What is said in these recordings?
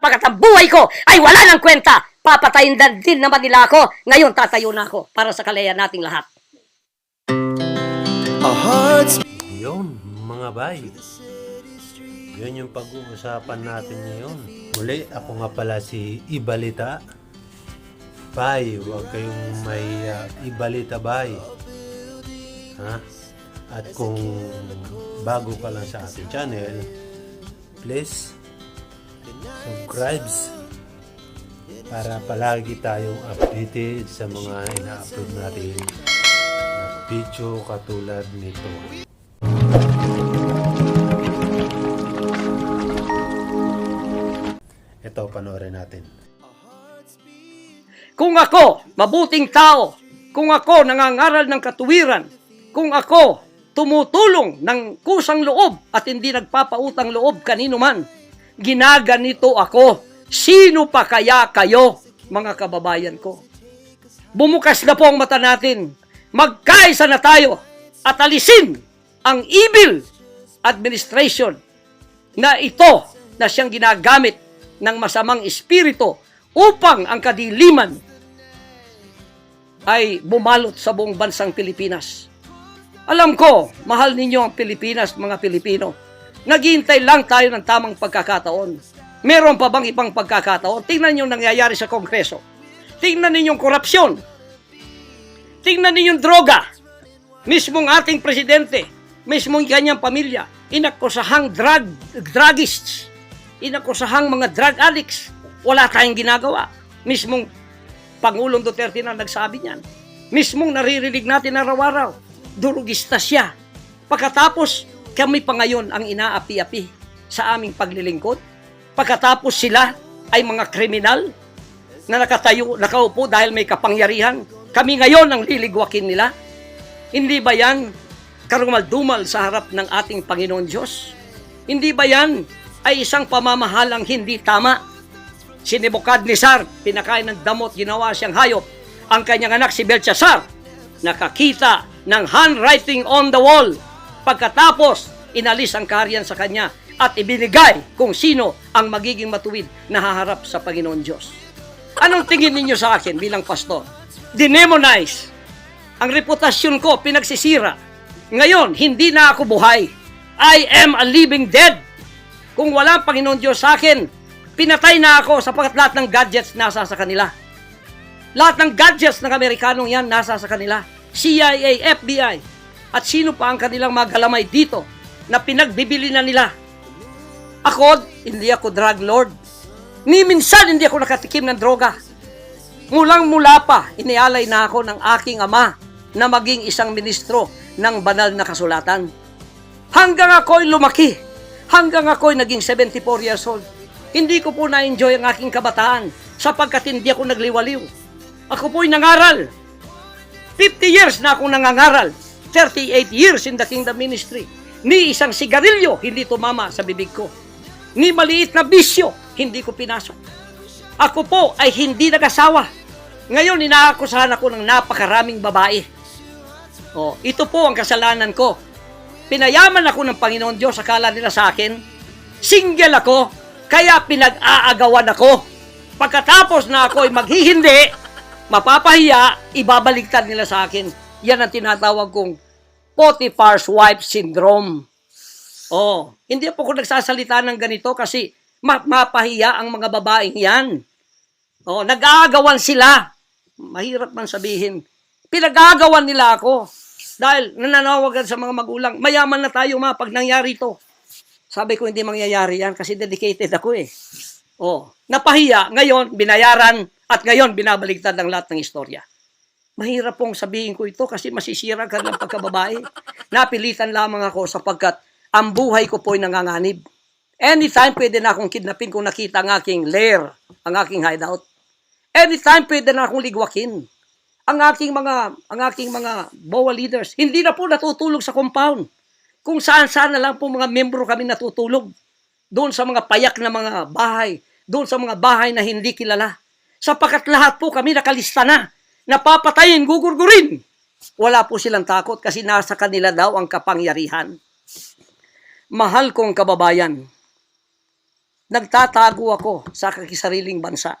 Pagkat ang buhay ko ay wala ng kwenta, papatayin na din naman nila ako. Ngayon tatayo na ako para sa kalayan nating lahat. Hearts Yun, mga bay. Yun yung pag-uusapan natin ngayon. Muli, ako nga pala si Ibalita. Bay, huwag kayong may ah, Ibalita bay. Ha? At kung bago ka lang sa ating channel, please subscribe para palagi tayong updated sa mga ina-upload natin na video katulad nito. Ito, panoorin natin. Kung ako, mabuting tao, kung ako nangangaral ng katuwiran, kung ako tumutulong ng kusang loob at hindi nagpapautang loob kanino man, ginaganito ako. Sino pa kaya kayo, mga kababayan ko? Bumukas na po ang mata natin. Magkaisa na tayo at alisin ang evil administration na ito na siyang ginagamit ng masamang espiritu upang ang kadiliman ay bumalot sa buong bansang Pilipinas. Alam ko, mahal ninyo ang Pilipinas, mga Pilipino. Naghihintay lang tayo ng tamang pagkakataon. Meron pa bang ibang pagkakataon? Tingnan niyo nangyayari sa Kongreso. Tingnan ninyo yung korupsyon. Tingnan ninyo yung droga. Mismong ating presidente, mismong kanyang pamilya, inakusahang drug, druggists, inakusahang mga drug addicts. Wala tayong ginagawa. Mismong Pangulong Duterte na nagsabi niyan. Mismong naririnig natin araw-araw, durugista siya. Pagkatapos, kami pa ngayon ang inaapi-api sa aming paglilingkod. Pagkatapos sila ay mga kriminal na nakatayo, nakaupo dahil may kapangyarihan. Kami ngayon ang liligwakin nila. Hindi ba yan karumal-dumal sa harap ng ating Panginoon Diyos? Hindi ba yan ay isang pamamahalang hindi tama? Si Nebuchadnezzar, pinakain ng damot, ginawa siyang hayop. Ang kanyang anak si Belshazzar, nakakita ng handwriting on the wall. Pagkatapos, inalis ang kaharian sa kanya at ibinigay kung sino ang magiging matuwid na haharap sa Panginoon Diyos. Anong tingin ninyo sa akin bilang pastor? Dinemonize. Ang reputasyon ko pinagsisira. Ngayon, hindi na ako buhay. I am a living dead. Kung wala ang Panginoon Diyos sa akin, pinatay na ako sapagkat lahat ng gadgets nasa sa kanila. Lahat ng gadgets ng Amerikanong yan nasa sa kanila. CIA, FBI, at sino pa ang kanilang mga galamay dito na pinagbibili na nila. Ako, hindi ako drug lord. Ni minsan hindi ako nakatikim ng droga. Mulang mula pa, inialay na ako ng aking ama na maging isang ministro ng banal na kasulatan. Hanggang ako'y lumaki, hanggang ako'y naging 74 years old, hindi ko po na-enjoy ang aking kabataan sapagkat hindi ako nagliwaliw. Ako po'y nangaral. 50 years na akong nangangaral. 38 years in the kingdom ministry. Ni isang sigarilyo, hindi tumama sa bibig ko. Ni maliit na bisyo, hindi ko pinasok. Ako po ay hindi nag-asawa. Ngayon, inaakusahan ako ng napakaraming babae. Oh, ito po ang kasalanan ko. Pinayaman ako ng Panginoon Diyos, akala nila sa akin. Single ako, kaya pinag-aagawan ako. Pagkatapos na ako ay maghihindi, mapapahiya, ibabaligtad nila sa akin. Yan ang tinatawag kong Potiphar's wife syndrome. Oh, hindi po ako nagsasalita ng ganito kasi ma- mapahiya ang mga babaeng yan. Oh, nag-aagawan sila. Mahirap man sabihin. Pinag-aagawan nila ako. Dahil nananawagan sa mga magulang, mayaman na tayo ma pag nangyari to. Sabi ko hindi mangyayari yan kasi dedicated ako eh. Oh, napahiya, ngayon binayaran at ngayon binabaligtad ang lahat ng istorya. Mahirap pong sabihin ko ito kasi masisira ka ng pagkababae. Napilitan lamang ako sapagkat ang buhay ko po'y nanganganib. Anytime pwede na akong kidnapin kung nakita ang aking lair, ang aking hideout. Anytime pwede na akong ligwakin. Ang aking mga ang aking mga BOA leaders hindi na po natutulog sa compound. Kung saan-saan na lang po mga membro kami natutulog. Doon sa mga payak na mga bahay, doon sa mga bahay na hindi kilala. Sapagkat lahat po kami nakalista na. Napapatayin, gugurgurin. Wala po silang takot kasi nasa kanila daw ang kapangyarihan. Mahal kong kababayan, nagtatago ako sa kakisariling bansa.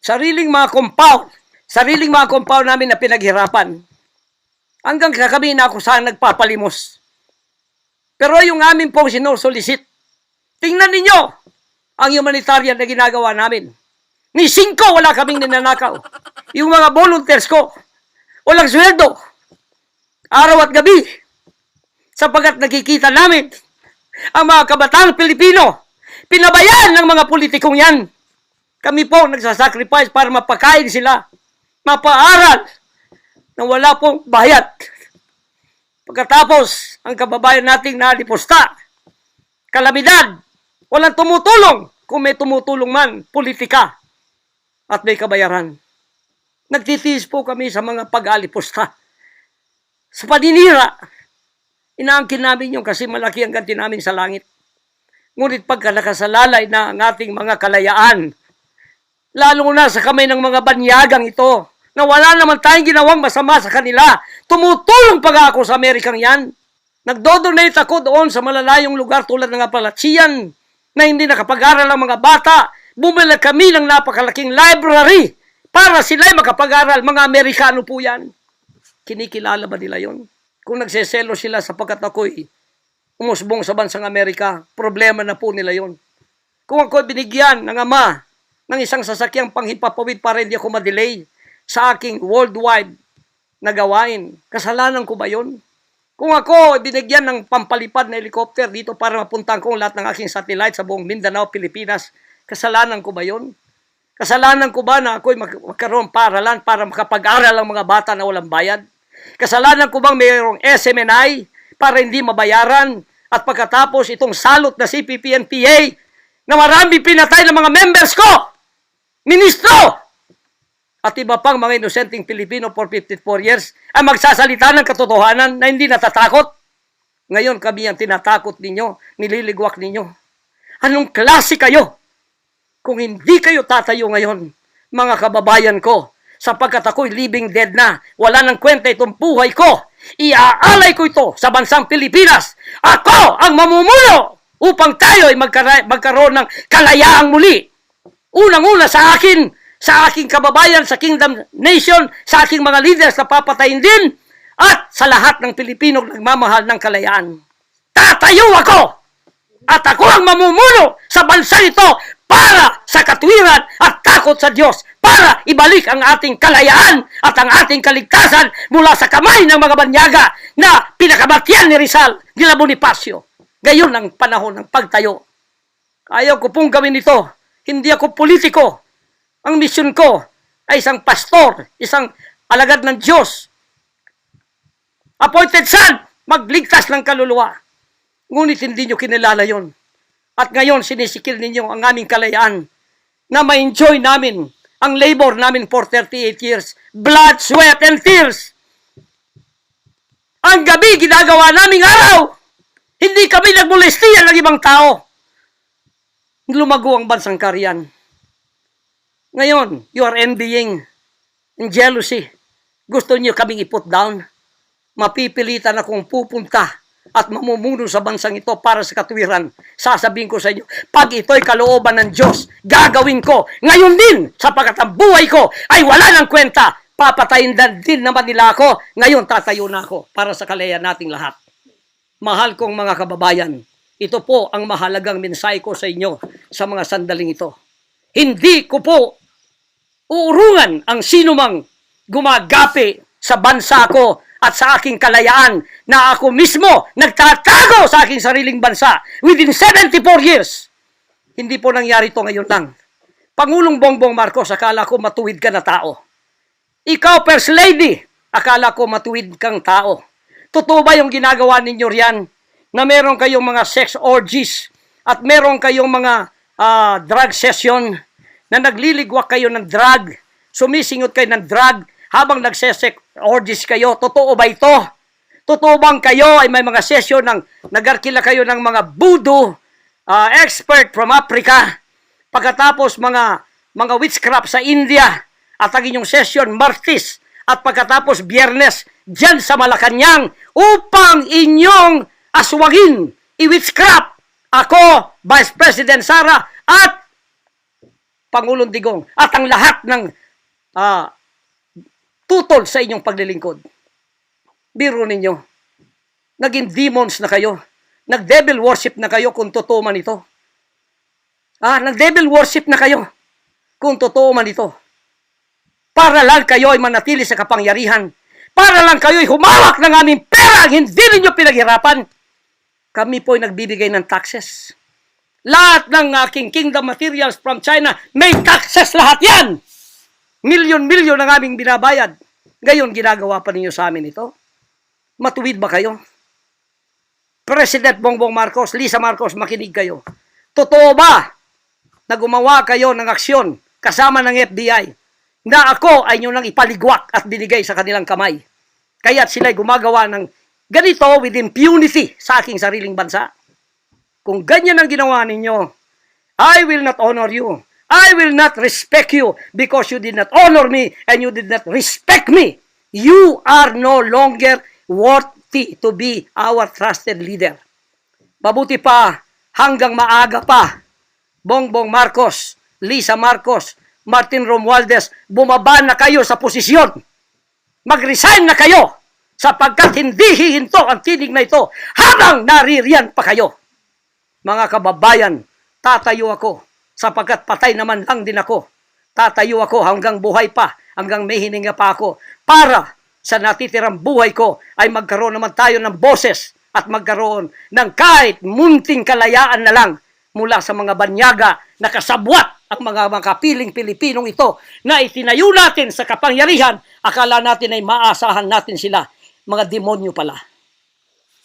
Sariling mga compound, sariling mga compound namin na pinaghirapan. Hanggang kami na ako saan nagpapalimos. Pero yung amin pong sinusolicit, tingnan ninyo ang humanitarian na ginagawa namin. Ni singko wala kaming ninanakaw. Yung mga volunteers ko, walang sweldo. Araw at gabi. Sapagat nakikita namin ang mga kabataang Pilipino, pinabayaan ng mga politikong yan. Kami po nagsasacrifice para mapakain sila, mapaaral, na wala pong bayad. Pagkatapos, ang kababayan nating nalipusta, kalamidad, walang tumutulong. Kung may tumutulong man, politika at may kabayaran. Nagtitiis po kami sa mga pag-alipusta. Sa paninira, inaangkin namin yung kasi malaki ang ganti namin sa langit. Ngunit pagka nakasalalay na ang ating mga kalayaan, lalo na sa kamay ng mga banyagang ito, na wala naman tayong ginawang masama sa kanila, tumutulong pa ako sa Amerikang yan. Nagdodonate ako doon sa malalayong lugar tulad ng Apalachian, na hindi nakapag-aral ang mga bata. Bumili kami ng napakalaking library para sila'y makapag-aral. Mga Amerikano po yan. Kinikilala ba nila yon? Kung nagseselo sila sapagkat ako'y umusbong sa bansang Amerika, problema na po nila yon. Kung ako binigyan ng ama ng isang sasakyang panghipapawid para hindi ako madelay sa aking worldwide na gawain, kasalanan ko ba yon? Kung ako binigyan ng pampalipad na helicopter dito para mapuntahan ko lahat ng aking satellite sa buong Mindanao, Pilipinas, kasalanan ko ba yon? Kasalanan ko ba na ako'y mag- magkaroon paralan para makapag-aral ang mga bata na walang bayad? Kasalanan ko bang mayroong SMNI para hindi mabayaran? At pagkatapos itong salot na CPP-NPA na marami pinatay ng mga members ko! Ministro! At iba pang mga inosenteng Pilipino for 54 years ang magsasalita ng katotohanan na hindi natatakot. Ngayon kami ang tinatakot ninyo, nililigwak ninyo. Anong klase kayo? Kung hindi kayo tatayo ngayon, mga kababayan ko, sapagkat ako'y living dead na, wala nang kwenta itong buhay ko, iaalay ko ito sa bansang Pilipinas. Ako ang mamumuno upang tayo ay magkaroon ng kalayaang muli. Unang-una sa akin, sa aking kababayan, sa Kingdom Nation, sa aking mga leaders na papatayin din, at sa lahat ng Pilipino nagmamahal ng kalayaan. Tatayo ako! At ako ang mamumuno sa bansa ito para sa katwiran at takot sa Diyos, para ibalik ang ating kalayaan at ang ating kaligtasan mula sa kamay ng mga banyaga na pinakamatyan ni Rizal, ni La Bonifacio. Gayon ang panahon ng pagtayo. Ayaw ko pong gawin ito. Hindi ako politiko. Ang misyon ko ay isang pastor, isang alagad ng Diyos. Appointed son, magligtas ng kaluluwa. Ngunit hindi nyo kinilala yon. At ngayon, sinisikil ninyo ang aming kalayaan na ma-enjoy namin ang labor namin for 38 years. Blood, sweat, and tears. Ang gabi, ginagawa naming araw. Hindi kami nagmolestiyan ng ibang tao. Lumago ang bansang karyan. Ngayon, you are envying and jealousy. Gusto niyo kaming iput down. Mapipilitan akong pupunta at mamumuno sa bansang ito para sa katwiran. Sasabihin ko sa inyo, pag ito'y kalooban ng Diyos, gagawin ko. Ngayon din, sapagkat ang buhay ko ay wala ng kwenta. Papatayin din naman nila ako. Ngayon, tatayo na ako para sa kalayan nating lahat. Mahal kong mga kababayan, ito po ang mahalagang mensahe ko sa inyo sa mga sandaling ito. Hindi ko po uurungan ang sinumang gumagapi sa bansa ko at sa aking kalayaan na ako mismo nagtatago sa aking sariling bansa within 74 years. Hindi po nangyari to ngayon lang. Pangulong Bongbong Marcos, akala ko matuwid ka na tao. Ikaw, First Lady, akala ko matuwid kang tao. Totoo ba yung ginagawa ninyo riyan na meron kayong mga sex orgies at meron kayong mga ah, drug session na nagliligwak kayo ng drug, sumisingot kayo ng drug habang nagsesex orgies kayo. Totoo ba ito? Totoo bang kayo ay may mga session ng nagarkila kayo ng mga voodoo ah, expert from Africa pagkatapos mga mga witchcraft sa India at ang inyong session Martis at pagkatapos Biyernes dyan sa Malacanang upang inyong aswagin, i-witchcraft Ako, Vice President Sara, at Pangulong Digong, at ang lahat ng ah, tutol sa inyong paglilingkod. Biro ninyo, naging demons na kayo. Nag-devil worship na kayo kung totoo man ito. Ah, nag-devil worship na kayo kung totoo man ito. Para lang kayo ay manatili sa kapangyarihan. Para lang kayo ay humawak ng aming pera ang hindi ninyo pinaghirapan. Kami po ay nagbibigay ng taxes. Lahat ng aking kingdom materials from China, may taxes lahat yan! Milyon-milyon ang aming binabayad. Ngayon, ginagawa pa ninyo sa amin ito? Matuwid ba kayo? President Bongbong Marcos, Lisa Marcos, makinig kayo. Totoo ba na gumawa kayo ng aksyon kasama ng FBI na ako ay nyo nang ipaligwak at binigay sa kanilang kamay? Kaya't sila'y gumagawa ng ganito with impunity sa aking sariling bansa. Kung ganyan ang ginawa ninyo, I will not honor you. I will not respect you because you did not honor me and you did not respect me. You are no longer worthy to be our trusted leader. Mabuti pa hanggang maaga pa, Bongbong Marcos, Lisa Marcos, Martin Romualdez, bumaba na kayo sa posisyon. Mag-resign na kayo sapagkat hindi hihinto ang tinig na ito habang naririyan pa kayo. Mga kababayan, tatayo ako sapagkat patay naman lang din ako. Tatayo ako hanggang buhay pa, hanggang may hininga pa ako para sa natitirang buhay ko ay magkaroon naman tayo ng boses at magkaroon ng kahit munting kalayaan na lang mula sa mga banyaga na kasabwat ang mga makapiling Pilipinong ito na itinayo natin sa kapangyarihan, akala natin ay maasahan natin sila. Mga demonyo pala.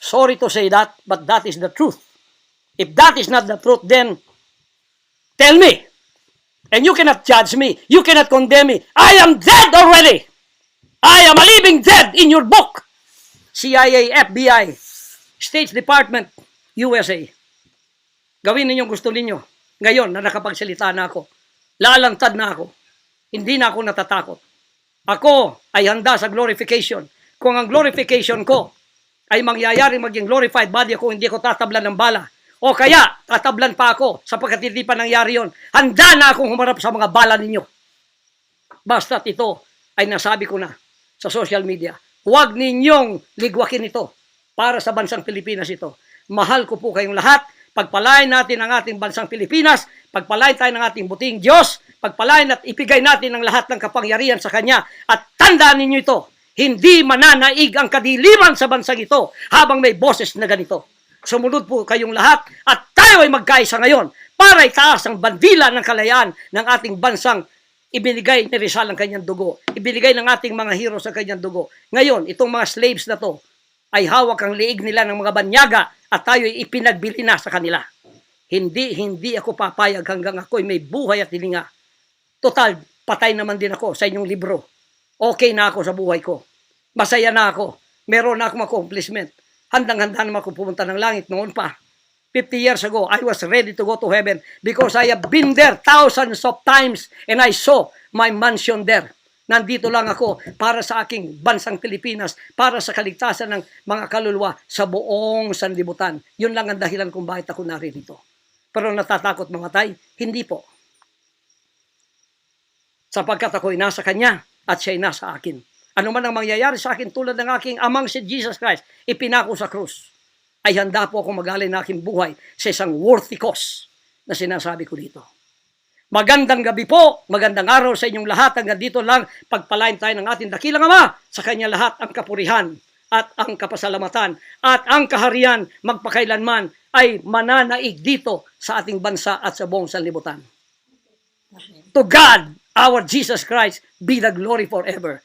Sorry to say that, but that is the truth. If that is not the truth, then tell me. And you cannot judge me. You cannot condemn me. I am dead already. I am a living dead in your book. CIA, FBI, State Department, USA. Gawin ninyong gusto ninyo. Ngayon na nakapagsalita na ako, lalantad na ako. Hindi na ako natatakot. Ako ay handa sa glorification. Kung ang glorification ko ay mangyayari maging glorified body ako, hindi ako tatablan ng bala. O kaya, tatablan pa ako sapagkat hindi pa nangyari yon. Handa na akong humarap sa mga bala ninyo. Basta't ito ay nasabi ko na sa social media. Huwag ninyong ligwakin ito para sa bansang Pilipinas ito. Mahal ko po kayong lahat. Pagpalain natin ang ating bansang Pilipinas, pagpalain tayo ng ating buting Diyos, pagpalain at ipigay natin ang lahat ng kapangyarihan sa Kanya. At tandaan ninyo ito, hindi mananaig ang kadiliman sa bansang ito habang may boses na ganito. Sumunod po kayong lahat at tayo ay magkaisa ngayon para itaas ang bandila ng kalayaan ng ating bansang ibinigay ni Rizal ang kanyang dugo. Ibinigay ng ating mga heroes ang kanyang dugo. Ngayon, itong mga slaves na to ay hawak ang liig nila ng mga banyaga at tayo ay ipinagbili na sa kanila. Hindi, hindi ako papayag hanggang ako ay may buhay at hilinga. Total, patay naman din ako sa inyong libro. Okay na ako sa buhay ko. Masaya na ako. Meron na akong accomplishment. Handang-handa naman ako pumunta ng langit noon pa. 50 years ago, I was ready to go to heaven because I have been there thousands of times and I saw my mansion there. Nandito lang ako para sa aking bansang Pilipinas, para sa kaligtasan ng mga kaluluwa sa buong sanlibutan. Yun lang ang dahilan kung bakit ako naririto. Pero natatakot mga tay? Hindi po. Sapagkat ako'y nasa Kanya at siya'y nasa akin. Ano man ang mangyayari sa akin tulad ng aking amang si Jesus Christ, ipinako sa krus, ay handa po ako magalay ng aking buhay sa isang worthy cause na sinasabi ko dito. Magandang gabi po, magandang araw sa inyong lahat. Hanggang dito lang, pagpalain tayo ng ating dakilang Ama. Sa Kanya lahat ang kapurihan at ang kapasalamatan at ang kaharian magpakailanman ay mananaig dito sa ating bansa at sa buong sanlibutan. To God, our Jesus Christ, be the glory forever.